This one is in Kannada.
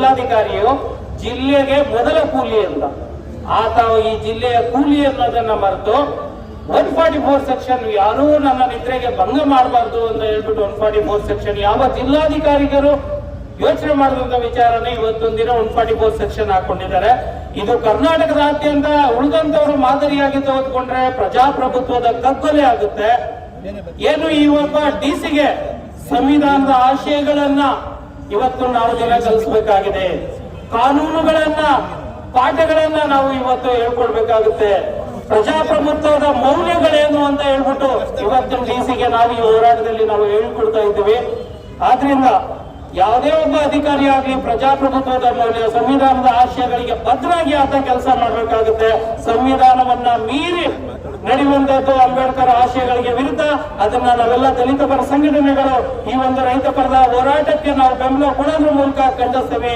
ಜಿಲ್ಲಾಧಿಕಾರಿಯು ಜಿಲ್ಲೆಗೆ ಮೊದಲ ಕೂಲಿ ಅಂತ. ಆತ ಈ ಜಿಲ್ಲೆಯ ಕೂಲಿ ಅನ್ನೋದನ್ನ ಮರೆತು ಒನ್ ಫಾರ್ಟಿ ಫೋರ್ ಸೆಕ್ಷನ್ ಯಾರೂ ನನ್ನ ನಿದ್ರೆಗೆ ಭಂಗ ಮಾಡಬಾರ್ದು ಅಂತ ಹೇಳ್ಬಿಟ್ಟು ಒನ್ ಫಾರ್ಟಿ ಫೋರ್ ಸೆಕ್ಷನ್ ಯಾವ ಜಿಲ್ಲಾಧಿಕಾರಿಗರು ಯೋಚನೆ ಮಾಡಿದಂತ ವಿಚಾರನೇ ಇವತ್ತೊಂದು ದಿನ ಒನ್ ಫಾರ್ಟಿ ಫೋರ್ ಸೆಕ್ಷನ್ ಹಾಕೊಂಡಿದ್ದಾರೆ. ಇದು ಕರ್ನಾಟಕದಾದ್ಯಂತ ಉಳಿದಂತವರು ಮಾದರಿಯಾಗಿ ತೆಗೆದುಕೊಂಡ್ರೆ ಪ್ರಜಾಪ್ರಭುತ್ವದ ಕಗ್ಗೊಲೆ ಆಗುತ್ತೆ. ಏನು ಈ ಒಬ್ಬ ಡಿಸಿಗೆ ಸಂವಿಧಾನದ ಆಶಯಗಳನ್ನ ಇವತ್ತು ನಾವು ಜನ ಕಲಿಸಬೇಕಾಗಿದೆ. ಕಾನೂನುಗಳನ್ನ, ಪಾಠಗಳನ್ನ ನಾವು ಇವತ್ತು ಹೇಳ್ಕೊಡ್ಬೇಕಾಗುತ್ತೆ. ಪ್ರಜಾಪ್ರಭುತ್ವದ ಮೌಲ್ಯಗಳೇನು ಅಂತ ಹೇಳ್ಬಿಟ್ಟು ಇವತ್ತಿನ ಡಿಸಿಗೆ ನಾವು ಈ ಹೋರಾಟದಲ್ಲಿ ನಾವು ಹೇಳ್ಕೊಡ್ತಾ ಇದ್ದೀವಿ. ಆದ್ರಿಂದ ಯಾವುದೇ ಒಬ್ಬ ಅಧಿಕಾರಿ ಆಗಲಿ, ಪ್ರಜಾಪ್ರಭುತ್ವದ ಮೌಲ್ಯ, ಸಂವಿಧಾನದ ಆಶಯಗಳಿಗೆ ಭದ್ರವಾಗಿ ಆತ ಕೆಲಸ ಮಾಡಬೇಕಾಗುತ್ತೆ. ಸಂವಿಧಾನವನ್ನ ಮೀರಿ ನಡೆಯುವಂತದ್ದು ಅಂಬೇಡ್ಕರ್ ಆಶಯಗಳಿಗೆ ಅದನ್ನ ನಾವೆಲ್ಲ ದಲಿತ ಪರ ಸಂಘಟನೆಗಳು, ಈ ಒಂದು ರೈತ ಪರದ ಹೋರಾಟಕ್ಕೆ ನಾವು ಬೆಂಬಲ ಕೊಡೋದ್ರ ಮೂಲಕ ಖಂಡಿಸ್ತೇವೆ.